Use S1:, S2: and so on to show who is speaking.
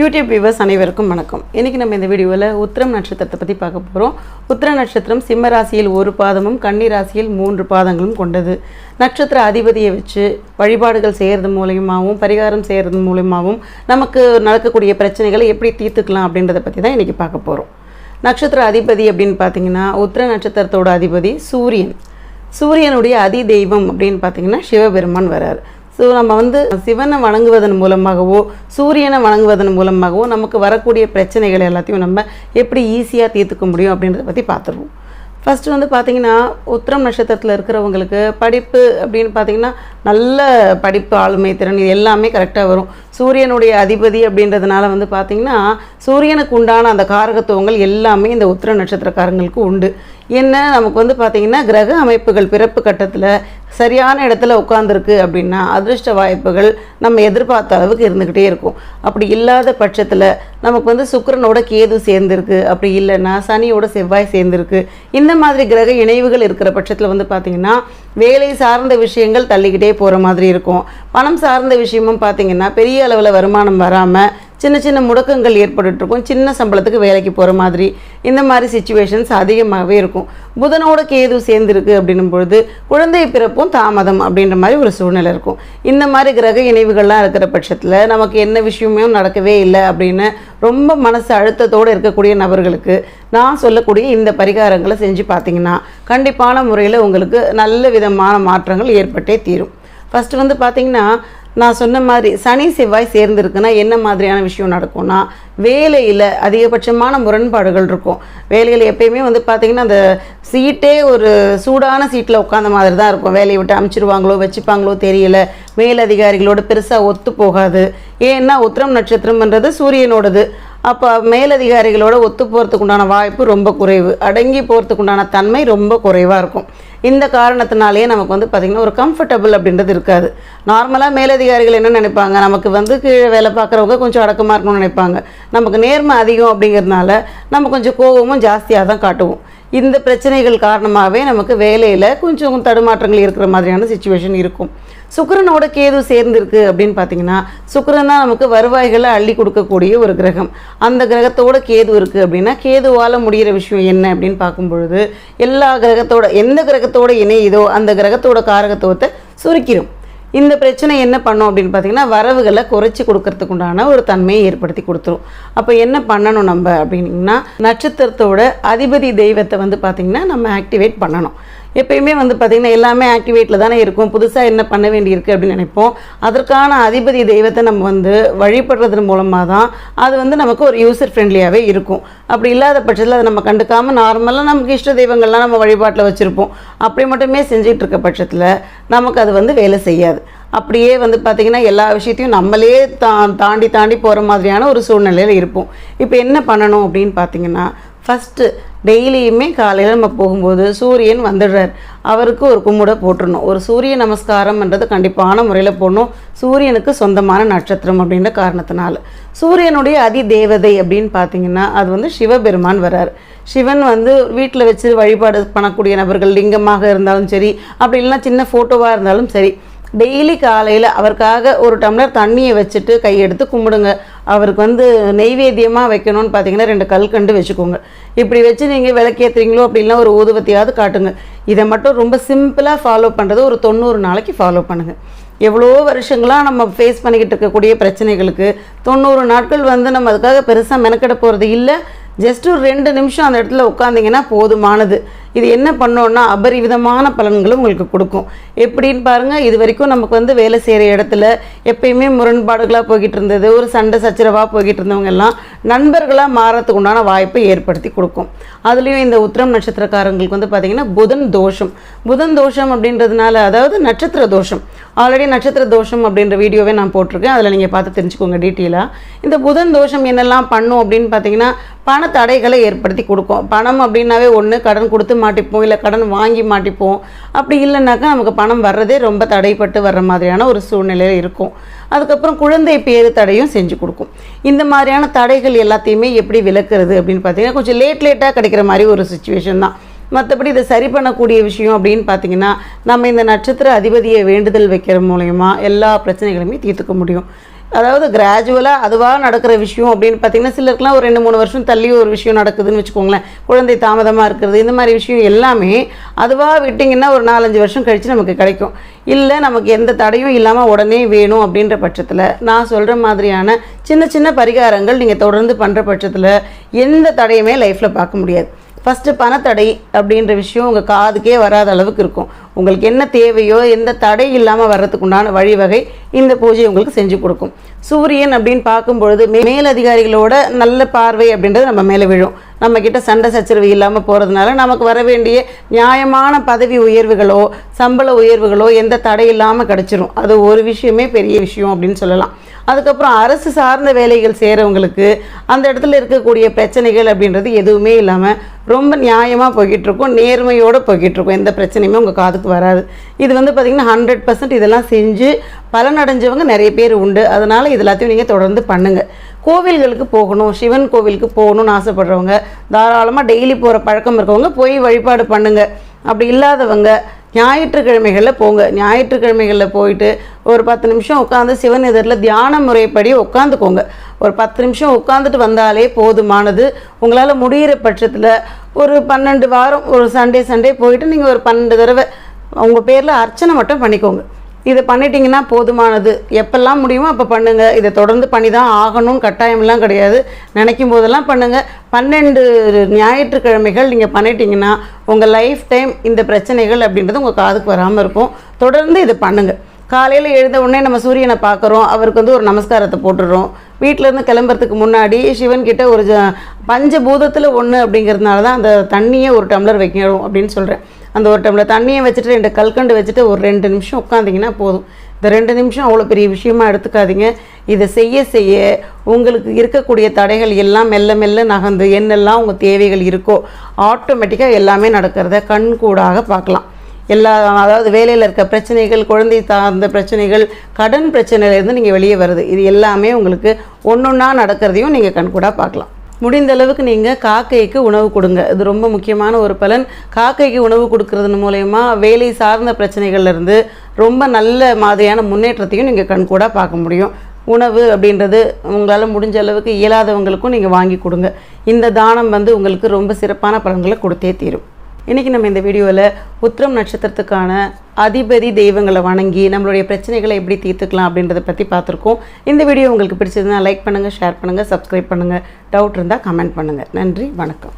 S1: YouTube viewers அனைவருக்கும் வணக்கம். இன்றைக்கி நம்ம இந்த வீடியோவில் உத்திரம் நட்சத்திரத்தை பற்றி பார்க்க போகிறோம் உத்திர நட்சத்திரம் சிம்ம ராசியில் ஒரு பாதமும் கன்னி ராசியில் மூன்று பாதங்களும் கொண்டது. நட்சத்திர அதிபதியை வச்சு வழிபாடுகள் செய்கிறது மூலியமாகவும் பரிகாரம் செய்கிறது மூலியமாகவும் நமக்கு நடக்கக்கூடிய பிரச்சனைகளை எப்படி தீர்த்துக்கலாம் அப்படின்றத பற்றி தான் இன்றைக்கி பார்க்க போகிறோம் நட்சத்திர அதிபதி அப்படின்னு பார்த்தீங்கன்னா உத்திர நட்சத்திரத்தோட அதிபதி சூரியன். சூரியனுடைய அதி தெய்வம் அப்படின்னு பார்த்தீங்கன்னா சிவபெருமான் வரார் ஸோ நம்ம வந்து சிவனை வணங்குவதன் மூலமாகவோ சூரியனை வணங்குவதன் மூலமாகவோ நமக்கு வரக்கூடிய பிரச்சனைகள் எல்லாத்தையும் நம்ம எப்படி ஈஸியாக தீர்த்துக்க முடியும் அப்படின்றத பற்றி பார்த்துருவோம் ஃபஸ்ட்டு வந்து பார்த்திங்கன்னா உத்திரம் நட்சத்திரத்தில் இருக்கிறவங்களுக்கு படிப்பு அப்படின்னு பார்த்தீங்கன்னா நல்ல படிப்பு ஆளுமை திறன் இது எல்லாமே கரெக்டாக வரும். சூரியனுடைய அதிபதி அப்படின்றதுனால வந்து பார்த்திங்கன்னா சூரியனுக்கு உண்டான அந்த காரகத்துவங்கள் எல்லாமே இந்த உத்திர நட்சத்திரக்காரங்களுக்கு உண்டு. என்ன நமக்கு வந்து பார்த்திங்கன்னா கிரக அமைப்புகள் பிறப்பு கட்டத்தில் சரியான இடத்துல உட்காந்துருக்கு அப்படின்னா அதிர்ஷ்ட வாய்ப்புகள் நம்ம எதிர்பார்த்த அளவுக்கு இருந்துக்கிட்டே இருக்கும். அப்படி இல்லாத பட்சத்தில் நமக்கு வந்து சுக்கிரனோட கேது சேர்ந்துருக்கு. அப்படி இல்லைன்னா சனியோட செவ்வாய் சேர்ந்துருக்கு. இந்த மாதிரி கிரக இணைவுகள் இருக்கிற பட்சத்தில் வந்து பார்த்திங்கன்னா வேலை சார்ந்த விஷயங்கள் தள்ளிக்கிட்டே போகிற மாதிரி இருக்கும். பணம் சார்ந்த விஷயமும் பார்த்திங்கன்னா பெரிய அளவில் வருமானம் வராமல் சின்ன சின்ன முடக்கங்கள் ஏற்பட்டுருக்கும் சின்ன சம்பளத்துக்கு வேலைக்கு போகிற மாதிரி இந்த மாதிரி சுச்சுவேஷன்ஸ் அதிகமாகவே இருக்கும். புதனோட கேது சேர்ந்துருக்கு அப்படின்னும் பொழுது குழந்தை பிறப்பும் தாமதம் அப்படின்ற மாதிரி ஒரு சூழ்நிலை இருக்கும். இந்த மாதிரி கிரக இணைவுகள்லாம் இருக்கிற பட்சத்தில் நமக்கு என்ன விஷயமே நடக்கவே இல்லை அப்படின்னு ரொம்ப மனசு அழுத்தத்தோடு இருக்கக்கூடிய நபர்களுக்கு நான் சொல்லக்கூடிய இந்த பரிகாரங்களை செஞ்சு பார்த்தீங்கன்னா கண்டிப்பான முறையில் உங்களுக்கு நல்ல விதமான மாற்றங்கள் ஏற்பட்டே தீரும். ஃபஸ்ட்டு வந்து பார்த்தீங்கன்னா நான் சொன்ன மாதிரி சனி செவ்வாய் சேர்ந்துருக்குன்னா என்ன மாதிரியான விஷயம் நடக்கும்னா வேலையில் அதிகபட்சமான முரண்பாடுகள் இருக்கும். வேலையில் எப்பயுமே வந்து பார்த்திங்கன்னா அந்த சீட்டே ஒரு சூடான சீட்டில் உட்காந்த மாதிரி தான் இருக்கும். வேலையை விட்டு அமுச்சிடுவாங்களோ வச்சுப்பாங்களோ தெரியல. மேலதிகாரிகளோட பெருசாக ஒத்து போகாது. ஏன்னா உத்திரம் நட்சத்திரம்ன்றது சூரியனோடது. அப்போ மேலதிகாரிகளோட ஒத்து போகிறதுக்கு உண்டான வாய்ப்பு ரொம்ப குறைவு. அடங்கி போகிறதுக்கு உண்டான தன்மை ரொம்ப குறைவாக இருக்கும். இந்த காரணத்தினாலேயே நமக்கு வந்து பார்த்திங்கன்னா ஒரு கம்ஃபர்டபுள் அப்படின்றது இருக்காது. நார்மலாக மேலதிகாரிகள் என்ன நினைப்பாங்க? நமக்கு வந்து கீழே வேலை பார்க்குறவங்க கொஞ்சம் அடக்கமாக இருக்கணும்னு நினைப்பாங்க. நமக்கு நேர்மை அதிகம் அப்படிங்கிறதுனால நம்ம கொஞ்சம் கோபமும் ஜாஸ்தியாக தான் காட்டுவோம். இந்த பிரச்சனைகள் காரணமாகவே நமக்கு வேலையில் கொஞ்சம் தடுமாற்றங்கள் இருக்கிற மாதிரியான சுச்சுவேஷன் இருக்கும். சுக்கரனோட கேது சேர்ந்துருக்கு அப்படின்னு பார்த்தீங்கன்னா சுக்கரன் தான் நமக்கு வருவாய்களை அள்ளி கொடுக்கக்கூடிய ஒரு கிரகம். அந்த கிரகத்தோட கேது இருக்குது அப்படின்னா கேதுவால் முடிகிற விஷயம் என்ன அப்படின்னு பார்க்கும் பொழுது எல்லா கிரகத்தோட எந்த கிரகத்தோட இணையுதோ அந்த கிரகத்தோட காரகத்துவத்தை சுருக்கிடும் இந்த பிரச்சனை என்ன பண்ணும் அப்படின்னு பார்த்தீங்கன்னா வரவுகளை குறைச்சி கொடுக்கறதுக்கு உண்டான ஒரு தன்மையை ஏற்படுத்தி கொடுத்துரும். அப்போ என்ன பண்ணணும் நம்ம அப்படின்னா நட்சத்திரத்தோட அதிபதி தெய்வத்தை வந்து பார்த்திங்கன்னா நம்ம ஆக்டிவேட் பண்ணணும். எப்பயுமே வந்து பார்த்திங்கன்னா எல்லாமே ஆக்டிவேட்டில் தானே இருக்கும். புதுசாக என்ன பண்ண வேண்டியிருக்கு அப்படின்னு நினைப்போம். அதற்கான அதிபதி தெய்வத்தை நம்ம வந்து வழிபடுறதன் மூலமாக தான் அது வந்து நமக்கு ஒரு யூசர் ஃப்ரெண்ட்லியாகவே இருக்கும். அப்படி இல்லாத பட்சத்தில் அதை நம்ம கண்டுக்காமல் நார்மலாக நமக்கு இஷ்ட தெய்வங்கள்லாம் நம்ம வழிபாட்டில் வச்சுருப்போம். அப்படி மட்டுமே செஞ்சுக்கிட்டு இருக்க பட்சத்தில் நமக்கு அது வந்து வேலை செய்யாது. அப்படியே வந்து பார்த்திங்கன்னா எல்லா விஷயத்தையும் நம்மளே தா தாண்டி தாண்டி போகிற மாதிரியான ஒரு சூழ்நிலையில் இருப்போம். இப்போ என்ன பண்ணணும் அப்படின்னு பார்த்தீங்கன்னா ஃபஸ்ட்டு டெய்லியுமே காலையில் நம்ம போகும்போது சூரியன் வந்துடுறார். அவருக்கு ஒரு கும்பிட போட்டுடணும். ஒரு சூரிய நமஸ்காரம்ன்றது கண்டிப்பான முறையில் போடணும். சூரியனுக்கு சொந்தமான நட்சத்திரம் அப்படின்ற காரணத்தினால. சூரியனுடைய அதி தேவதை அப்படின்னு பார்த்தீங்கன்னா அது வந்து சிவபெருமான் வரார் சிவன் வந்து வீட்டில் வச்சு வழிபாடு பண்ணக்கூடிய நபர்கள் லிங்கமாக இருந்தாலும் சரி அப்படி இல்லைன்னா சின்ன ஃபோட்டோவாக இருந்தாலும் சரி டெய்லி காலையில் அவருக்காக ஒரு டம்ளர் தண்ணியை வச்சுட்டு கையெடுத்து கும்பிடுங்க. அவருக்கு வந்து நெய்வேத்தியமாக வைக்கணும்னு பார்த்தீங்கன்னா ரெண்டு கல்கண்டு வச்சுக்கோங்க. இப்படி வச்சு நீங்கள் விளக்கேற்றுறீங்களோ அப்படின்லாம் ஒரு ஊதுபத்தியாவது காட்டுங்க. இதை மட்டும் ரொம்ப சிம்பிளாக ஃபாலோ பண்ணுறது ஒரு தொண்ணூறு நாளைக்கு ஃபாலோ பண்ணுங்கள் எவ்வளோ வருஷங்களாக நம்ம ஃபேஸ் பண்ணிக்கிட்டு இருக்கக்கூடிய பிரச்சனைகளுக்கு தொண்ணூறு நாட்கள் வந்து நம்ம அதுக்காக பெருசாக மெனக்கெட போகிறது இல்லை. ஜஸ்ட் ஒரு ரெண்டு நிமிஷம் அந்த இடத்துல உட்காந்திங்கன்னா போதுமானது. இது என்ன பண்ணோன்னா அபரிவிதமான பலன்களும் உங்களுக்கு கொடுக்கும். எப்படின்னு பாருங்கள் இது வரைக்கும் நமக்கு வந்து வேலை செய்கிற இடத்துல எப்பயுமே முரண்பாடுகளாக போய்கிட்டு இருந்தது ஒரு சண்டை சச்சரவாக போய்கிட்டு இருந்தவங்க எல்லாம் நண்பர்களாக மாறத்துக்கு உண்டான வாய்ப்பை ஏற்படுத்தி கொடுக்கும். அதுலேயும் இந்த உத்திரம் நட்சத்திரக்காரங்களுக்கு வந்து பார்த்திங்கன்னா புதன் தோஷம். புதன் தோஷம் அப்படின்றதுனால அதாவது நட்சத்திர தோஷம். ஆல்ரெடி நட்சத்திர தோஷம் அப்படின்ற வீடியோவே நான் போட்டிருக்கேன். அதில் நீங்கள் பார்த்து தெரிஞ்சுக்கோங்க டீட்டெயிலாக இந்த புதன் தோஷம் என்னெல்லாம் பண்ணும் அப்படின்னு பார்த்தீங்கன்னா பண தடைகளை ஏற்படுத்தி கொடுக்கும். பணம் அப்படின்னாவே ஒன்று கடன் கொடுத்து மாட்டிப்போம் இல்லை கடன் வாங்கி மாட்டிப்போம். அப்படி இல்லைனாக்கா நமக்கு பணம் வர்றதே ரொம்ப தடைப்பட்டு வர்ற மாதிரியான ஒரு சூழ்நிலையில் இருக்கும். அதுக்கப்புறம் குழந்தை பேரு தடையும் செஞ்சு கொடுக்கும். இந்த மாதிரியான தடைகள் எல்லாத்தையுமே எப்படி விளக்குறது அப்படின்னு பார்த்தீங்கன்னா கொஞ்சம் லேட் லேட்டாக கிடைக்கிற மாதிரி ஒரு சுச்சுவேஷன் தான். மற்றபடி இதை சரி பண்ணக்கூடிய விஷயம் அப்படின்னு பார்த்தீங்கன்னா நம்ம இந்த நட்சத்திர அதிபதியை வேண்டுதல் வைக்கிற மூலயமா எல்லா பிரச்சனைகளுமே தீர்த்துக்க முடியும். அதாவது கிராஜுவலாக அதுவாக நடக்கிற விஷயம் அப்படின்னு பார்த்தீங்கன்னா சிலருக்குலாம் ஒரு ரெண்டு மூணு வருஷம் தள்ளி ஒரு விஷயம் நடக்குதுன்னு வச்சுக்கோங்களேன். குழந்தை தாமதமாக இருக்கிறது இந்த மாதிரி விஷயம் எல்லாமே அதுவாக விட்டிங்கன்னா ஒரு நாலஞ்சு வருஷம் கழித்து நமக்கு கிடைக்கும். இல்லை நமக்கு எந்த தடையும் இல்லாமல் உடனே வேணும் அப்படின்ற பட்சத்தில் நான் சொல்கிற மாதிரியான சின்ன சின்ன பரிகாரங்கள் நீங்கள் தொடர்ந்து பண்ணுற பட்சத்தில் எந்த தடையுமே லைஃப்பில் பார்க்க முடியாது. ஃபஸ்ட்டு பணத்தடை அப்படின்ற விஷயம் உங்கள் காதுக்கே வராத அளவுக்கு இருக்கும். உங்களுக்கு என்ன தேவையோ எந்த தடை இல்லாமல் வர்றதுக்கு உண்டான வழிவகை இந்த பூஜை உங்களுக்கு செஞ்சு கொடுக்கும். சூரியன் அப்படின்னு பார்க்கும்பொழுது மேலதிகாரிகளோட நல்ல பார்வை அப்படின்றது நம்ம மேலே விழும். நம்மக்கிட்ட சண்டை சச்சரவு இல்லாமல் போகிறதுனால நமக்கு வர வேண்டிய நியாயமான பதவி உயர்வுகளோ சம்பள உயர்வுகளோ எந்த தடை இல்லாமல் கிடச்சிரும். அது ஒரு விஷயமே பெரிய விஷயம் அப்படின்னு சொல்லலாம். அதுக்கப்புறம் அரசு சார்ந்த வேலைகள் செய்கிறவங்களுக்கு அந்த இடத்துல இருக்கக்கூடிய பிரச்சனைகள் அப்படின்றது எதுவுமே இல்லாமல் ரொம்ப நியாயமாக போய்கிட்டு இருக்கும் நேர்மையோடு போய்கிட்டு இருக்கும் எந்த பிரச்சனையுமே உங்கள் காதுக்கு வராது. இது வந்து பார்த்திங்கன்னா ஹண்ட்ரட் பர்சன்ட் இதெல்லாம் செஞ்சு பலனடைஞ்சவங்க நிறைய பேர் உண்டு. அதனால் இது எல்லாத்தையும் நீங்கள் தொடர்ந்து பண்ணுங்கள் கோவில்களுக்கு போகணும் சிவன் கோவிலுக்கு போகணும்னு ஆசைப்படுறவங்க தாராளமாக டெய்லி போகிற பழக்கம் இருக்கவங்க போய் வழிபாடு பண்ணுங்கள் அப்படி இல்லாதவங்க ஞாயிற்றுக்கிழமைகளில் போங்க. ஞாயிற்றுக்கிழமைகளில் போயிட்டு ஒரு பத்து நிமிஷம் உட்காந்து சிவன் எதிரில் தியான முறைப்படி உட்காந்துக்கோங்க ஒரு பத்து நிமிஷம் உட்காந்துட்டு வந்தாலே போதுமானது. உங்களால் முடிகிற பட்சத்தில் ஒரு பன்னெண்டு வாரம் ஒரு சண்டே சண்டே போயிட்டு நீங்கள் ஒரு பன்னெண்டு தடவை உங்கள் பேரில் அர்ச்சனை மட்டும் பண்ணிக்கோங்க. இதை பண்ணிட்டீங்கன்னா போதுமானது. எப்பெல்லாம் முடியுமோ அப்போ பண்ணுங்கள் இதை தொடர்ந்து பண்ணி தான் ஆகணும்னு கட்டாயம்லாம் கிடையாது. நினைக்கும் போதெல்லாம் பண்ணுங்கள் பன்னெண்டு ஞாயிற்றுக்கிழமைகள் நீங்கள் பண்ணிட்டீங்கன்னா உங்கள் லைஃப் டைம் இந்த பிரச்சனைகள் அப்படின்றது உங்கள் காதுக்கு வராமல் இருக்கும். தொடர்ந்து இதை பண்ணுங்கள் காலையில் எழுந்த உடனே நம்ம சூரியனை பார்க்குறோம். அவருக்கு வந்து ஒரு நமஸ்காரத்தை போட்டுடுறோம். வீட்டிலேருந்து கிளம்புறதுக்கு முன்னாடி சிவன்கிட்ட ஒரு பஞ்சபூதத்தில் ஒன்று அப்படிங்கிறதுனால தான் அந்த தண்ணியை ஒரு டம்ளர் வைக்கணும் அப்படின்னு சொல்கிறேன் அந்த ஒரு டம்ளர் தண்ணியை வச்சுட்டு ரெண்டு கல்கண்டு வச்சுட்டு ஒரு ரெண்டு நிமிஷம் உட்காந்திங்கன்னா போதும். இந்த ரெண்டு நிமிஷம் அவ்வளோ பெரிய விஷயமா எடுத்துக்காதீங்க. இதை செய்ய செய்ய உங்களுக்கு இருக்கக்கூடிய தடைகள் எல்லாம் மெல்ல மெல்ல நகர்ந்து என்னெல்லாம் உங்கள் தேவைகள் இருக்கோ ஆட்டோமேட்டிக்காக எல்லாமே நடக்கிறத கண்கூடாக பார்க்கலாம். எல்லா அதாவது வேலையில் இருக்க பிரச்சனைகள் குழந்தை சார்ந்த பிரச்சனைகள் கடன் பிரச்சனையிலேருந்து நீங்கள் வெளியே வருது. இது எல்லாமே உங்களுக்கு ஒன்றொன்னா நடக்கிறதையும் நீங்கள் கண்கூடாக பார்க்கலாம். முடிந்த அளவுக்கு நீங்கள் காக்கைக்கு உணவு கொடுங்க. இது ரொம்ப முக்கியமான ஒரு பலன். காக்கைக்கு உணவு கொடுக்கறது மூலயமா வேலை சார்ந்த பிரச்சனைகள்லேருந்து ரொம்ப நல்ல மாதிரியான முன்னேற்றத்தையும் நீங்கள் கண்கூடாக பார்க்க முடியும். உணவு அப்படின்றது உங்களால் முடிஞ்ச அளவுக்கு இயலாதவங்களுக்கும் நீங்கள் வாங்கி கொடுங்க. இந்த தானம் வந்து உங்களுக்கு ரொம்ப சிறப்பான பலன்களை கொடுத்தே தீரும். இன்றைக்கி நம்ம இந்த வீடியோவில் உத்திரம் நட்சத்திரத்துக்கான அதிபதி தெய்வங்களை வணங்கி நம்மளுடைய பிரச்சனைகளை எப்படி தீர்த்துக்கலாம் அப்படின்றத பற்றி பார்த்துருக்கோம். இந்த வீடியோ உங்களுக்கு பிடிச்சதுன்னா லைக் பண்ணுங்கள் ஷேர் பண்ணுங்கள் சப்ஸ்கிரைப் பண்ணுங்கள் டவுட் இருந்தால் கமெண்ட் பண்ணுங்கள் நன்றி வணக்கம்.